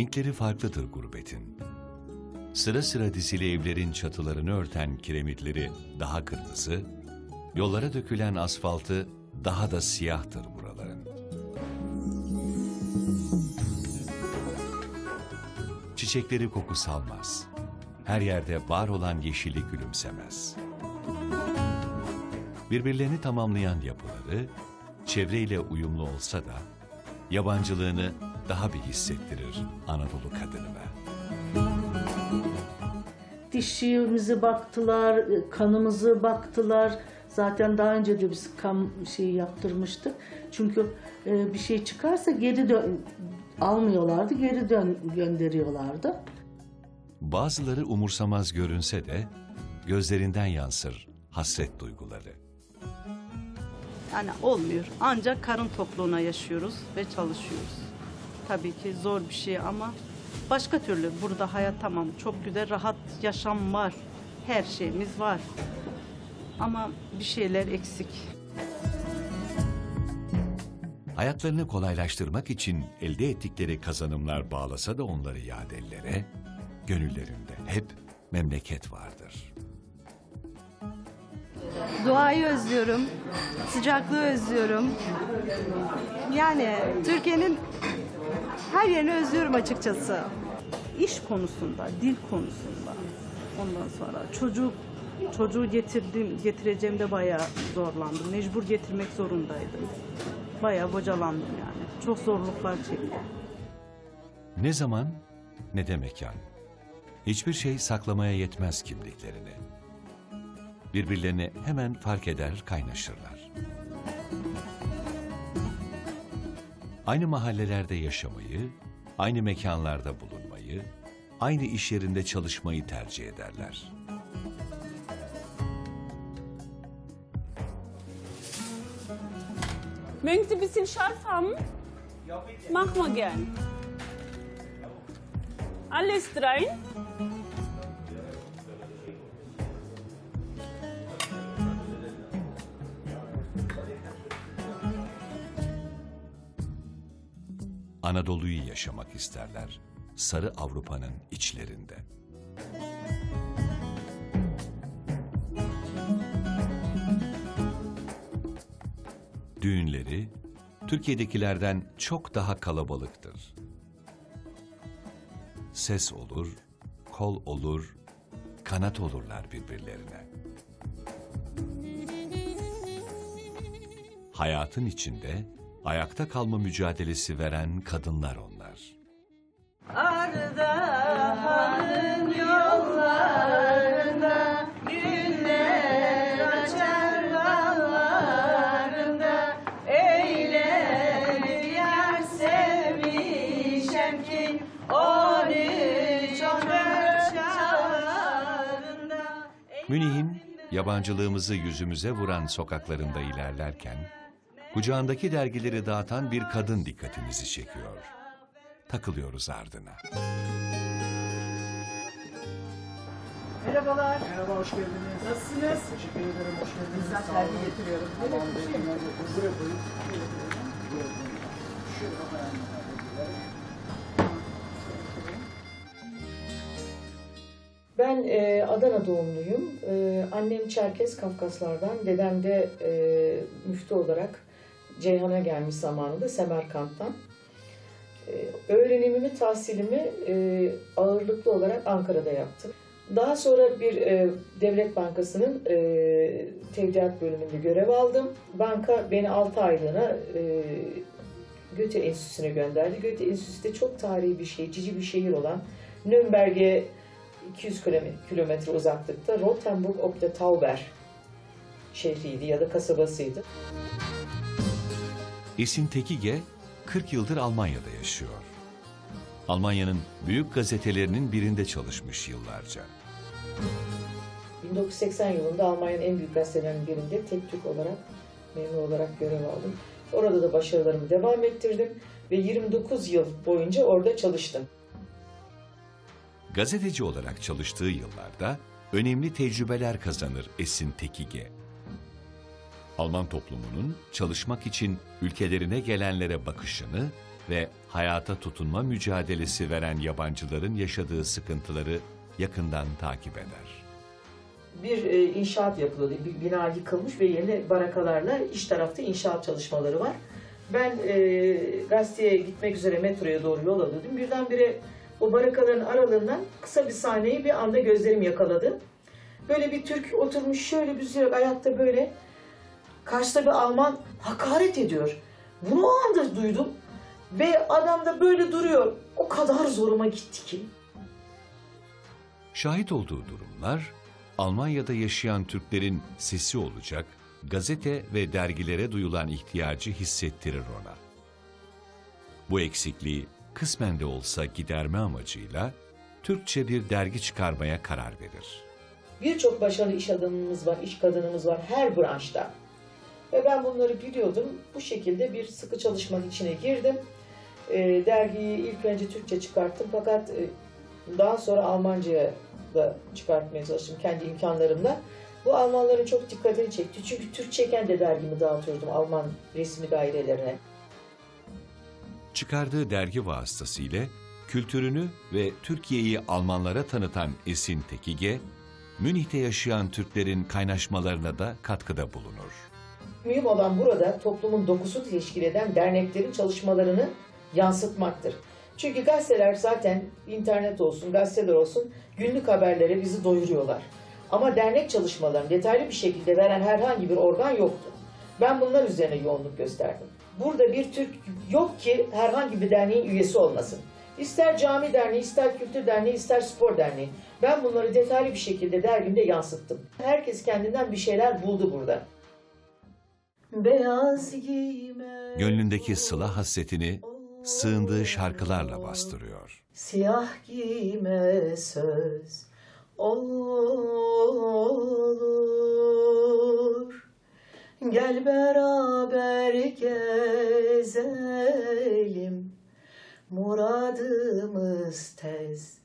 Renkleri farklıdır gurbetin. Sıra sıra dizili evlerin çatılarını örten kiremitleri daha kırmızı, yollara dökülen asfaltı daha da siyahtır buraların. Çiçekleri koku salmaz. Her yerde var olan yeşili gülümsemez. Birbirlerini tamamlayan yapıları, çevreyle uyumlu olsa da, yabancılığını daha bir hissettirir Anadolu kadınına. Dişimizi baktılar, kanımızı baktılar. Zaten daha önce de biz kan şeyi yaptırmıştık. Çünkü e, bir şey çıkarsa geri dön almıyorlardı, geri dön gönderiyorlardı. Bazıları umursamaz görünse de gözlerinden yansır hasret duyguları. Yani olmuyor. Ancak karın tokluğuna yaşıyoruz ve çalışıyoruz. Tabii ki zor bir şey ama başka türlü burada hayat tamam çok güzel rahat yaşam var. Her şeyimiz var. Ama bir şeyler eksik. Hayatlarını kolaylaştırmak için elde ettikleri kazanımlar bağlasa da onları yad ellere, gönüllerinde hep memleket vardır. Doğayı özlüyorum, sıcaklığı özlüyorum. Yani Türkiye'nin her yerini özlüyorum açıkçası. İş konusunda, dil konusunda. Ondan sonra çocuk çocuğu getirdim getireceğimde bayağı zorlandım. Mecbur getirmek zorundaydım. Bayağı bocalandım yani. Çok zorluklar çektim. Ne zaman ne de mekan. Hiçbir şey saklamaya yetmez kimliklerini. Birbirlerini hemen fark eder, kaynaşırlar. Aynı mahallelerde yaşamayı, aynı mekanlarda bulunmayı, aynı iş yerinde çalışmayı tercih ederler. Mögen Sie ein bisschen scharf haben? Machen wir gern. Alles rein. Anadolu'yu yaşamak isterler, sarı Avrupa'nın içlerinde. Düğünleri Türkiye'dekilerden çok daha kalabalıktır. Ses olur, kol olur, kanat olurlar birbirlerine. Hayatın içinde ayakta kalma mücadelesi veren kadınlar onlar. Ardahan'ın yollarında Güller açar bağlarında Eyle bir yer sevmişem ki On üç on dört çağlarında Münih'in yabancılığımızı yüzümüze vuran sokaklarında ilerlerken, kucağındaki dergileri dağıtan bir kadın dikkatimizi çekiyor. Takılıyoruz ardına. Merhaba, hoş geldiniz. Nasılsınız? Teşekkür ederim, hoş geldiniz. Güzel dergi getiriyorum. Tamam, buyurun. Buraya koyun. Şöyle ayağını Ben e, Adana doğumluyum. E, annem Çerkez Kafkaslardan, dedem de e, müftü olarak Ceyhan'a gelmiş zamanında Semerkant'tan. E, öğrenimimi, tahsilimi e, ağırlıklı olarak Ankara'da yaptım. Daha sonra bir e, devlet bankasının e, tevdiat bölümünde görev aldım. Banka beni 6 aylığına e, Göte Enstitüsü'ne gönderdi. Göte Enstitüsü de çok tarihi bir şey, cici bir şehir olan Nürnberg'e 200 kilome- kilometre uzaklıkta Rothenburg ob der Tauber şehriydi ya da kasabasıydı. Esin Tekige 40 yıldır Almanya'da yaşıyor. Almanya'nın büyük gazetelerinin birinde çalışmış yıllarca. 1980 yılında Almanya'nın en büyük gazetelerinin birinde tek Türk olarak, memur olarak görev aldım. Orada da başarılarımı devam ettirdim ve 29 yıl boyunca orada çalıştım. Gazeteci olarak çalıştığı yıllarda önemli tecrübeler kazanır Esin Tekige. Alman toplumunun çalışmak için ülkelerine gelenlere bakışını ve hayata tutunma mücadelesi veren yabancıların yaşadığı sıkıntıları yakından takip eder. bir e, inşaat yapılıyordu. Bir bina yıkılmış ve yeni barakalarla iç tarafta inşaat çalışmaları var. Ben e, gazeteye gitmek üzere metroya doğru yol alıyordum. Birdenbire o barakaların aralığından kısa bir sahneyi bir anda gözlerim yakaladı. Böyle bir Türk oturmuş şöyle bir süre ayakta böyle karşıda bir Alman hakaret ediyor. Bunu o anda duydum ve adam da böyle duruyor. O kadar zoruma gitti ki. Şahit olduğu durumlar, Almanya'da yaşayan Türklerin sesi olacak, gazete ve dergilere duyulan ihtiyacı hissettirir ona. Bu eksikliği kısmen de olsa giderme amacıyla Türkçe bir dergi çıkarmaya karar verir. Birçok başarılı iş adamımız var, iş kadınımız var her branşta. Ve ben bunları biliyordum. Bu şekilde bir sıkı çalışmanın içine girdim. Ee, dergiyi ilk önce Türkçe çıkarttım fakat e, daha sonra Almanca'ya da çıkartmaya çalıştım kendi imkanlarımla. Bu Almanların çok dikkatini çekti. Çünkü Türkçeyken de dergimi dağıtıyordum Alman resmi dairelerine. Çıkardığı dergi vasıtasıyla kültürünü ve Türkiye'yi Almanlara tanıtan Esin Tekige, Münih'te yaşayan Türklerin kaynaşmalarına da katkıda bulunur. Mühim olan burada toplumun dokusunu teşkil eden derneklerin çalışmalarını yansıtmaktır. Çünkü gazeteler zaten internet olsun, gazeteler olsun günlük haberlere bizi doyuruyorlar. Ama dernek çalışmalarını detaylı bir şekilde veren herhangi bir organ yoktu. Ben bunlar üzerine yoğunluk gösterdim. Burada bir Türk yok ki herhangi bir derneğin üyesi olmasın. İster cami derneği, ister kültür derneği, ister spor derneği. Ben bunları detaylı bir şekilde dergimde yansıttım. Herkes kendinden bir şeyler buldu burada. Beyaz giyme. Gönlündeki sıla hasretini sığındığı şarkılarla bastırıyor. Siyah giyme söz olur. Gel beraber gezelim. Muradımız tez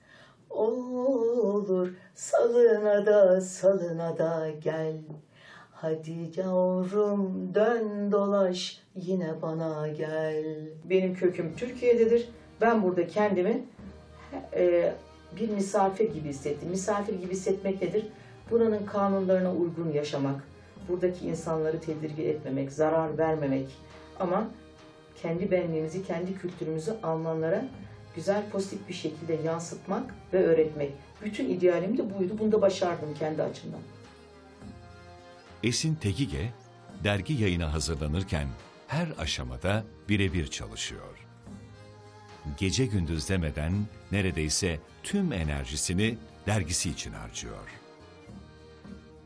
olur. Salına da salına da gel. Hadi yavrum dön dolaş yine bana gel. Benim köküm Türkiye'dedir. Ben burada kendimi e, bir misafir gibi hissettim. Misafir gibi hissetmek nedir? Buranın kanunlarına uygun yaşamak, buradaki insanları tedirgin etmemek, zarar vermemek ama kendi benliğimizi, kendi kültürümüzü Almanlara güzel, pozitif bir şekilde yansıtmak ve öğretmek. Bütün idealim de buydu. Bunu da başardım kendi açımdan. Esin Tekige, dergi yayına hazırlanırken her aşamada birebir çalışıyor. Gece gündüz demeden neredeyse tüm enerjisini dergisi için harcıyor.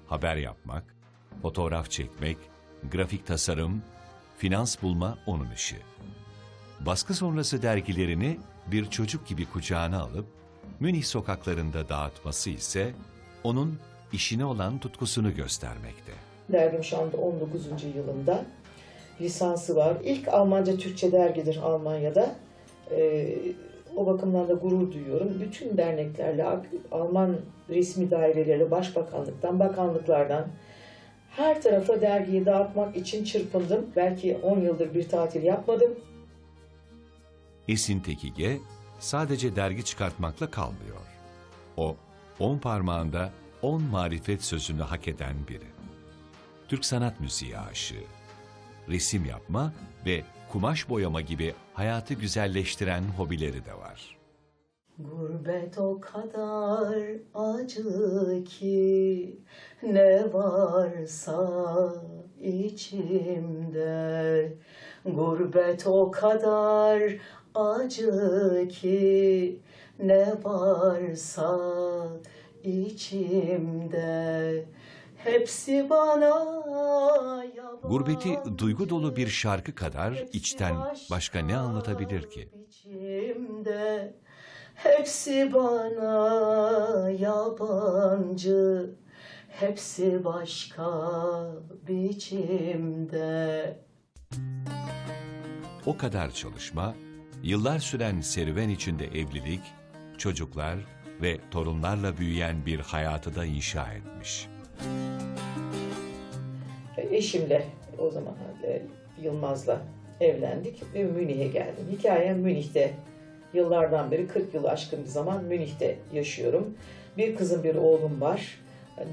Haber yapmak, fotoğraf çekmek, grafik tasarım, finans bulma onun işi. Baskı sonrası dergilerini bir çocuk gibi kucağına alıp Münih sokaklarında dağıtması ise onun işine olan tutkusunu göstermekte. Dergim şu anda 19. yılında. Lisansı var. İlk Almanca Türkçe dergidir Almanya'da. Ee, o bakımdan da gurur duyuyorum. Bütün derneklerle, Alman resmi daireleriyle, başbakanlıktan, bakanlıklardan her tarafa dergiyi dağıtmak için çırpındım. Belki 10 yıldır bir tatil yapmadım. Esin Tekige sadece dergi çıkartmakla kalmıyor. O, on parmağında on marifet sözünü hak eden biri. Türk sanat müziği aşığı. Resim yapma ve kumaş boyama gibi hayatı güzelleştiren hobileri de var. Gurbet o kadar acı ki ne varsa içimde. Gurbet o kadar acı ki ne varsa içimde. Hepsi bana yabancı. Gurbeti duygu dolu bir şarkı kadar içten başka ne anlatabilir ki? İçimde hepsi bana yabancı, hepsi başka biçimde. O kadar çalışma, yıllar süren serüven içinde evlilik, çocuklar ve torunlarla büyüyen bir hayatı da inşa etmiş. Eşimle o zaman e, Yılmaz'la evlendik ve Münih'e geldim. Hikayem Münih'te. Yıllardan beri 40 yıl aşkın bir zaman Münih'te yaşıyorum. Bir kızım bir oğlum var.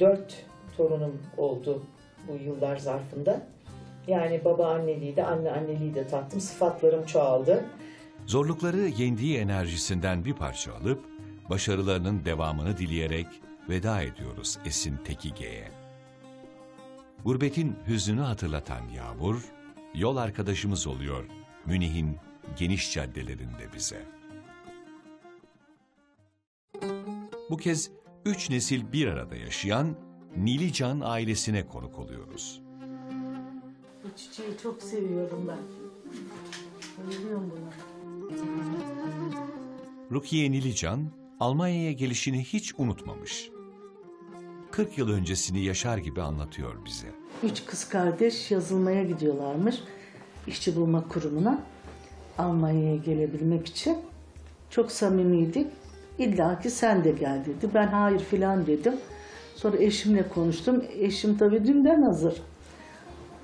Dört torunum oldu bu yıllar zarfında. Yani baba anneliği de anne anneliği de tattım. Sıfatlarım çoğaldı. Zorlukları yendiği enerjisinden bir parça alıp başarılarının devamını dileyerek veda ediyoruz Esin Tekige'ye. Gurbetin hüznünü hatırlatan Yağmur, yol arkadaşımız oluyor Münih'in geniş caddelerinde bize. Bu kez üç nesil bir arada yaşayan Nilican ailesine konuk oluyoruz. Bu çiçeği çok seviyorum ben. Bayılıyorum buna. Rukiye Nilican, Almanya'ya gelişini hiç unutmamış. 40 yıl öncesini yaşar gibi anlatıyor bize. Üç kız kardeş yazılmaya gidiyorlarmış. işçi bulma kurumuna. Almanya'ya gelebilmek için. Çok samimiydik. İlla ki sen de gel dedi. Ben hayır filan dedim. Sonra eşimle konuştum. Eşim tabii dünden hazır.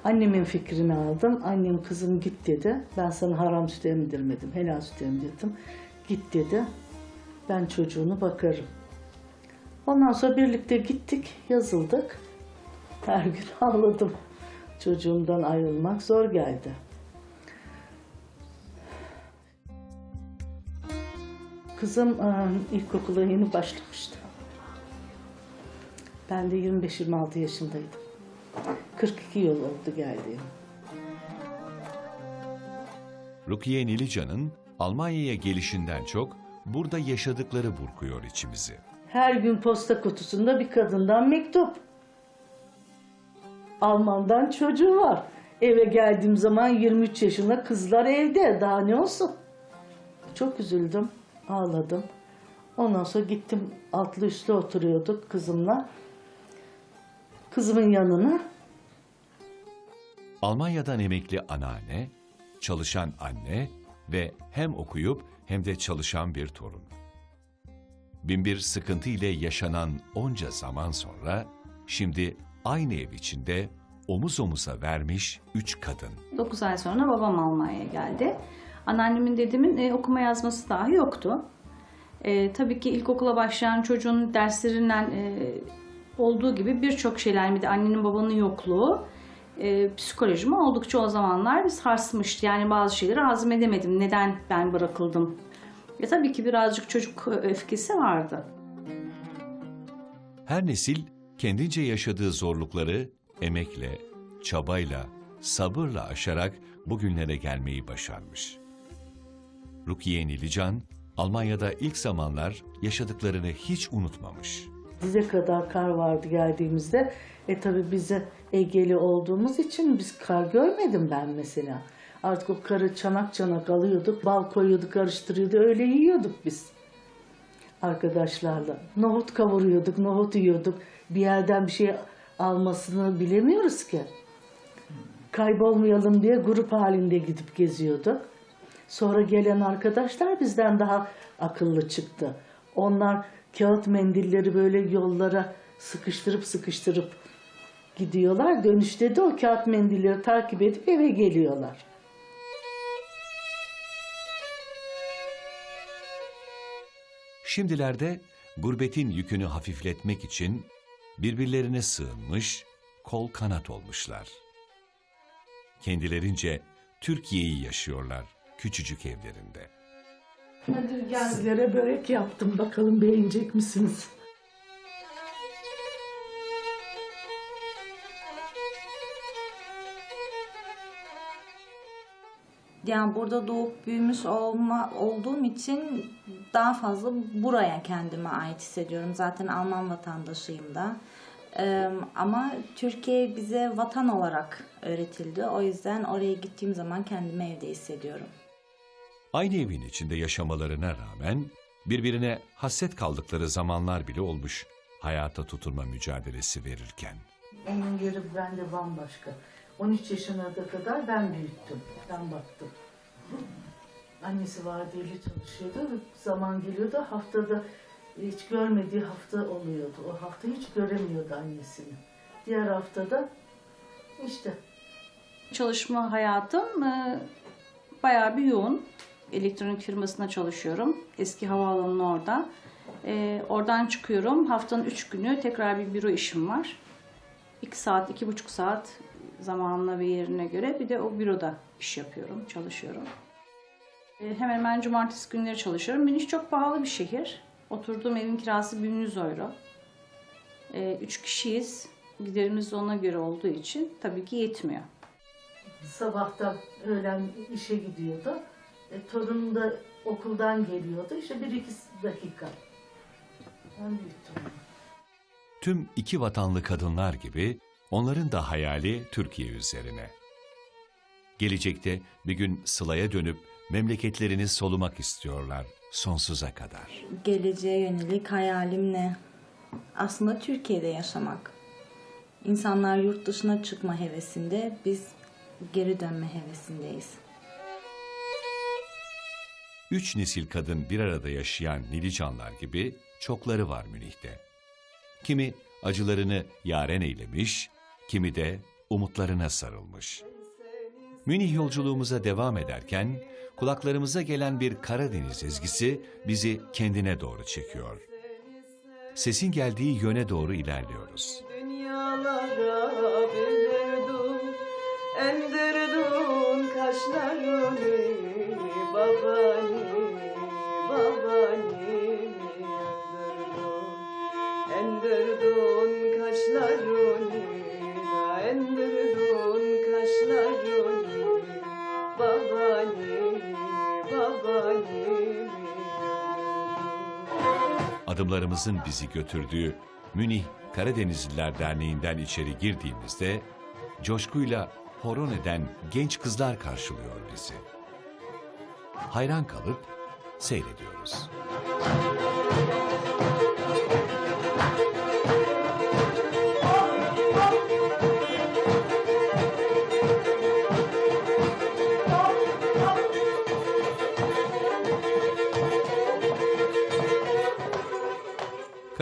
Annemin fikrini aldım. Annem kızım git dedi. Ben sana haram süt emdirmedim. Helal süt emdirdim. Git dedi. Ben çocuğunu bakarım. Ondan sonra birlikte gittik, yazıldık. Her gün ağladım. Çocuğumdan ayrılmak zor geldi. Kızım e, ilkokula yeni başlamıştı. Ben de 25-26 yaşındaydım. 42 yıl oldu geldiğim. Rukiye Nilican'ın Almanya'ya gelişinden çok burada yaşadıkları burkuyor içimizi. Her gün posta kutusunda bir kadından mektup. Alman'dan çocuğu var. Eve geldiğim zaman 23 yaşında kızlar evde. Daha ne olsun? Çok üzüldüm. Ağladım. Ondan sonra gittim altlı üstlü oturuyorduk kızımla. Kızımın yanına. Almanya'dan emekli anneanne, çalışan anne ve hem okuyup hem de çalışan bir torun. Binbir sıkıntı ile yaşanan onca zaman sonra şimdi aynı ev içinde omuz omuza vermiş üç kadın. 9 ay sonra babam Almanya'ya geldi. Anneannemin dedemin e, okuma yazması dahi yoktu. E, tabii ki ilkokula başlayan çocuğun derslerinden e, olduğu gibi birçok şeyler de annenin babanın yokluğu e, psikolojimi oldukça o zamanlar sarsmıştı. Yani bazı şeyleri hazmedemedim. Neden ben bırakıldım? E, tabii ki birazcık çocuk öfkesi vardı. Her nesil kendince yaşadığı zorlukları emekle, çabayla, sabırla aşarak bugünlere gelmeyi başarmış. Rukiye Nilican, Almanya'da ilk zamanlar yaşadıklarını hiç unutmamış. Dize kadar kar vardı geldiğimizde. E tabi bize Egeli olduğumuz için biz kar görmedim ben mesela. Artık o karı çanak çanak alıyorduk, bal koyuyorduk, karıştırıyorduk, öyle yiyorduk biz. Arkadaşlarla. Nohut kavuruyorduk, nohut yiyorduk. Bir yerden bir şey almasını bilemiyoruz ki. Kaybolmayalım diye grup halinde gidip geziyorduk. Sonra gelen arkadaşlar bizden daha akıllı çıktı. Onlar kağıt mendilleri böyle yollara sıkıştırıp sıkıştırıp gidiyorlar. Dönüşte de o kağıt mendilleri takip edip eve geliyorlar. Şimdilerde gurbetin yükünü hafifletmek için birbirlerine sığınmış, kol kanat olmuşlar. Kendilerince Türkiye'yi yaşıyorlar küçücük evlerinde. Sizlere börek yaptım. Bakalım beğenecek misiniz? Yani burada doğup büyümüş olma, olduğum için daha fazla buraya kendime ait hissediyorum. Zaten Alman vatandaşıyım da. Ee, ama Türkiye bize vatan olarak öğretildi. O yüzden oraya gittiğim zaman kendimi evde hissediyorum. Aynı evin içinde yaşamalarına rağmen birbirine hasret kaldıkları zamanlar bile olmuş hayata tutunma mücadelesi verirken. Onun yeri bende bambaşka. 13 yaşına da kadar ben büyüttüm. Ben baktım. Annesi vardiyeli çalışıyordu. Zaman geliyordu haftada hiç görmediği hafta oluyordu. O hafta hiç göremiyordu annesini. Diğer haftada işte Çalışma hayatım e, bayağı bir yoğun. Elektronik firmasında çalışıyorum. Eski havaalanının orada. Ee, oradan çıkıyorum. Haftanın üç günü tekrar bir büro işim var. İki saat, iki buçuk saat zamanına ve yerine göre bir de o büroda iş yapıyorum, çalışıyorum. Ee, hemen hemen cumartesi günleri çalışıyorum. Münih çok pahalı bir şehir. Oturduğum evin kirası 1100 euro. Ee, üç kişiyiz. Giderimiz de ona göre olduğu için tabii ki yetmiyor. Sabahta öğlen işe gidiyordu. E, torunum da okuldan geliyordu. İşte bir iki dakika. Ben büyüttüm. Tüm iki vatanlı kadınlar gibi onların da hayali Türkiye üzerine. Gelecekte bir gün Sıla'ya dönüp memleketlerini solumak istiyorlar sonsuza kadar. Geleceğe yönelik hayalim ne? Aslında Türkiye'de yaşamak. İnsanlar yurt dışına çıkma hevesinde, biz geri dönme hevesindeyiz. Üç nesil kadın bir arada yaşayan Nilicanlar gibi çokları var Münih'te. Kimi acılarını yaren eylemiş, kimi de umutlarına sarılmış. Münih yolculuğumuza devam ederken kulaklarımıza gelen bir Karadeniz ezgisi bizi kendine doğru çekiyor. Sesin geldiği yöne doğru ilerliyoruz. Dünyalara kaşlarını Babani, babani Endirdin Endirdin kaşlarını Adımlarımızın bizi götürdüğü Münih Karadenizliler Derneği'nden içeri girdiğimizde coşkuyla horon eden genç kızlar karşılıyor bizi. Hayran kalıp seyrediyoruz.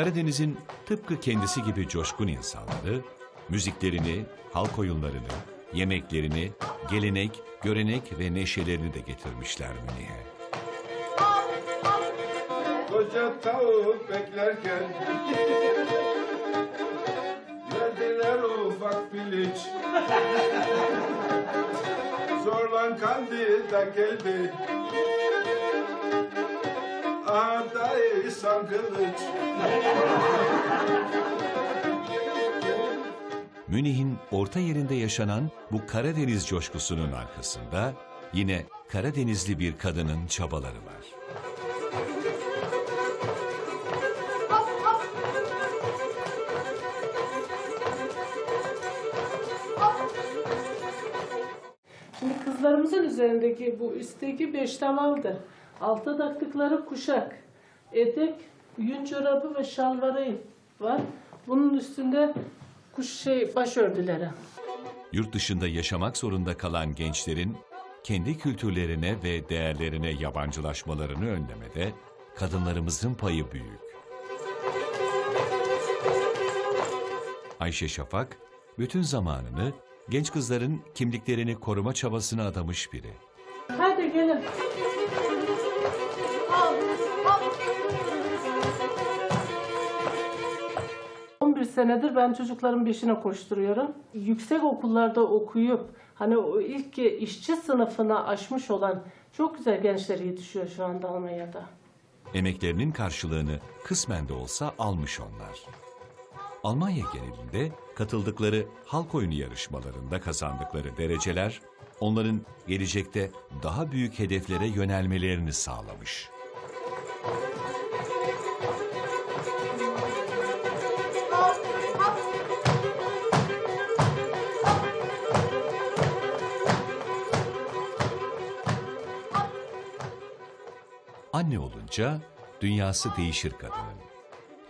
Karadeniz'in tıpkı kendisi gibi coşkun insanları, müziklerini, halk oyunlarını, yemeklerini, gelenek, görenek ve neşelerini de getirmişler Münih'e. Koca tavuk beklerken Verdiler ufak piliç Zorlan kandida geldi Ağda İhsan Kılıç Münih'in orta yerinde yaşanan bu Karadeniz coşkusunun arkasında yine Karadenizli bir kadının çabaları var. Şimdi kızlarımızın üzerindeki bu üstteki beş Altta taktıkları kuşak, etek, yün çorabı ve şalvarı var. Bunun üstünde kuş şey başörtüleri. Yurt dışında yaşamak zorunda kalan gençlerin kendi kültürlerine ve değerlerine yabancılaşmalarını önlemede kadınlarımızın payı büyük. Ayşe Şafak, bütün zamanını genç kızların kimliklerini koruma çabasına adamış biri. Hadi gelin. ...11 senedir ben çocukların peşine koşturuyorum. Yüksek okullarda okuyup... ...hani o ilk işçi sınıfına aşmış olan... ...çok güzel gençler yetişiyor şu anda Almanya'da. Emeklerinin karşılığını kısmen de olsa almış onlar. Almanya genelinde katıldıkları halk oyunu yarışmalarında kazandıkları dereceler onların gelecekte daha büyük hedeflere yönelmelerini sağlamış. Anne olunca dünyası değişir kadının.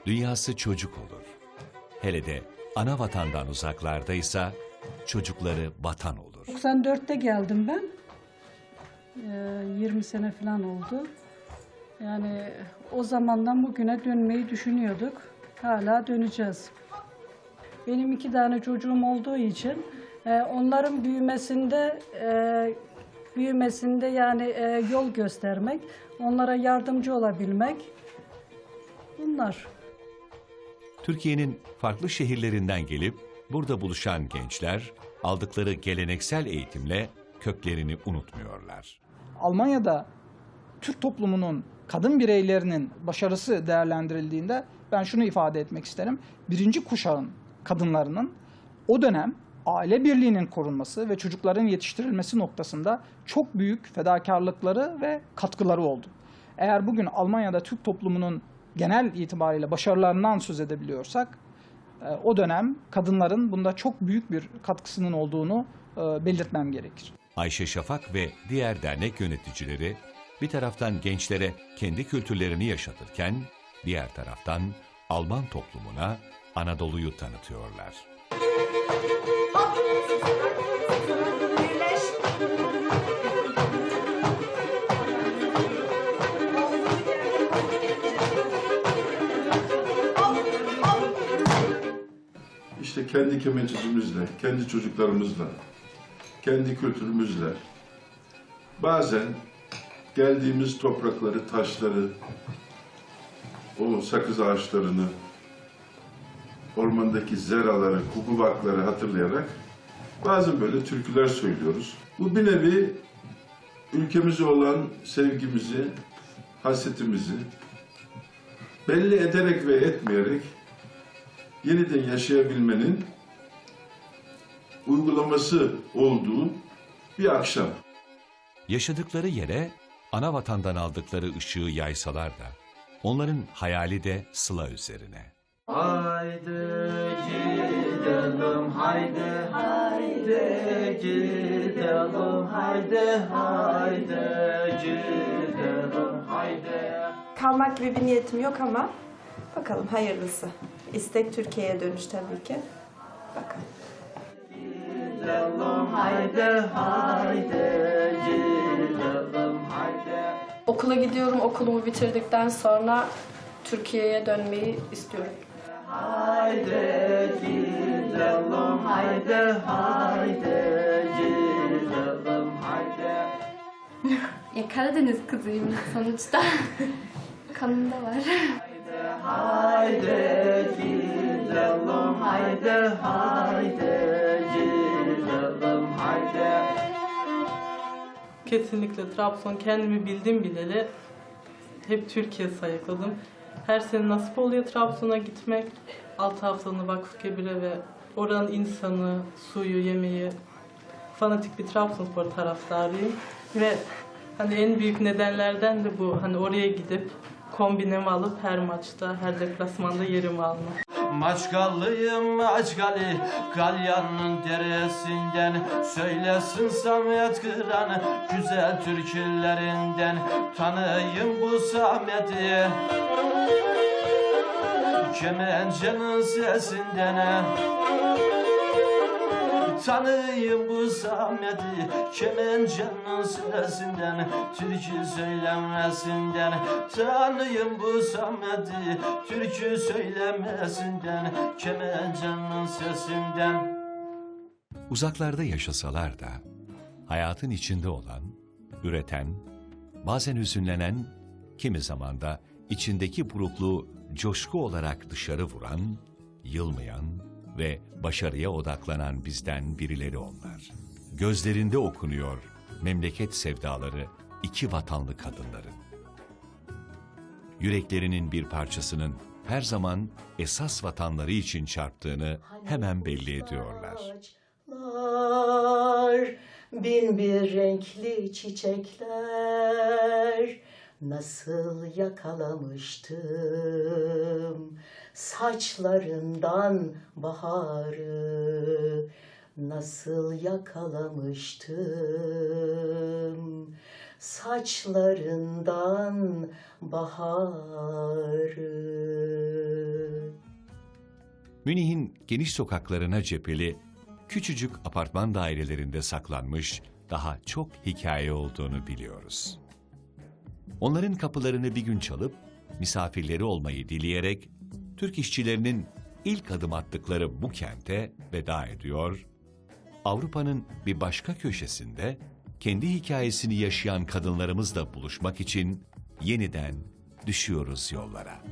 Dünyası çocuk olur. Hele de ana vatandan uzaklardaysa çocukları vatan olur. 94'te geldim ben. Ee, 20 sene falan oldu. Yani o zamandan bugüne dönmeyi düşünüyorduk. Hala döneceğiz. Benim iki tane çocuğum olduğu için e, onların büyümesinde e, büyümesinde yani e, yol göstermek, onlara yardımcı olabilmek bunlar. Türkiye'nin farklı şehirlerinden gelip burada buluşan gençler aldıkları geleneksel eğitimle köklerini unutmuyorlar. Almanya'da Türk toplumunun kadın bireylerinin başarısı değerlendirildiğinde ben şunu ifade etmek isterim. Birinci kuşağın kadınlarının o dönem aile birliğinin korunması ve çocukların yetiştirilmesi noktasında çok büyük fedakarlıkları ve katkıları oldu. Eğer bugün Almanya'da Türk toplumunun genel itibariyle başarılarından söz edebiliyorsak e, o dönem kadınların bunda çok büyük bir katkısının olduğunu e, belirtmem gerekir. Ayşe Şafak ve diğer dernek yöneticileri bir taraftan gençlere kendi kültürlerini yaşatırken diğer taraftan Alman toplumuna Anadolu'yu tanıtıyorlar. İşte kendi kemençecimizle, kendi çocuklarımızla, kendi kültürümüzle bazen geldiğimiz toprakları, taşları, o sakız ağaçlarını, ormandaki zeraları, kukubatları hatırlayarak bazen böyle türküler söylüyoruz. Bu bir nevi ülkemize olan sevgimizi, hasretimizi belli ederek ve etmeyerek yeniden yaşayabilmenin uygulaması olduğu bir akşam. Yaşadıkları yere ana vatandan aldıkları ışığı yaysalar da onların hayali de sıla üzerine. Haydi gidelim haydi haydi gidelim haydi haydi gidelim haydi. Kalmak gibi bir niyetim yok ama bakalım hayırlısı. İstek Türkiye'ye dönüş tabii ki. Bakalım. Gidelim haydi haydi. Okula gidiyorum. Okulumu bitirdikten sonra Türkiye'ye dönmeyi istiyorum. Haydi gidelim haydi haydi gidelim haydi. Ya Karadeniz kızıyım sonuçta. Kanımda var. Haydi gidelim haydi haydi Kesinlikle Trabzon kendimi bildim bileli hep Türkiye sayıkladım. Her sene nasip oluyor Trabzon'a gitmek. 6 haftalığını Vakıf Kebir'e ve oranın insanı, suyu, yemeği fanatik bir Trabzonspor taraftarıyım. Ve hani en büyük nedenlerden de bu. Hani oraya gidip kombinemi alıp her maçta, her deplasmanda yerimi almak. Maçkallıyım maçkalı Kalyanın deresinden. Söylesin Samet Kıran Güzel türkülerinden Tanıyım bu Samet'i. Kemencenin sesinden Tanıyım bu Samet'i Kemencenin sesinden Türkü söylemesinden. Tanıyım bu Samet'i Türkü söylemesinden Kemencenin sesinden Uzaklarda yaşasalar da hayatın içinde olan, üreten, bazen hüzünlenen, kimi zaman da içindeki burukluğu coşku olarak dışarı vuran, yılmayan ve başarıya odaklanan bizden birileri onlar. Gözlerinde okunuyor memleket sevdaları iki vatanlı kadınların. Yüreklerinin bir parçasının her zaman esas vatanları için çarptığını hemen belli ediyorlar. Bin bir renkli çiçekler nasıl yakalamıştım? Saçlarından baharı nasıl yakalamıştım? Saçlarından baharı. Münih'in geniş sokaklarına cepheli, küçücük apartman dairelerinde saklanmış daha çok hikaye olduğunu biliyoruz. Onların kapılarını bir gün çalıp misafirleri olmayı dileyerek Türk işçilerinin ilk adım attıkları bu kente veda ediyor. Avrupa'nın bir başka köşesinde kendi hikayesini yaşayan kadınlarımızla buluşmak için yeniden düşüyoruz yollara.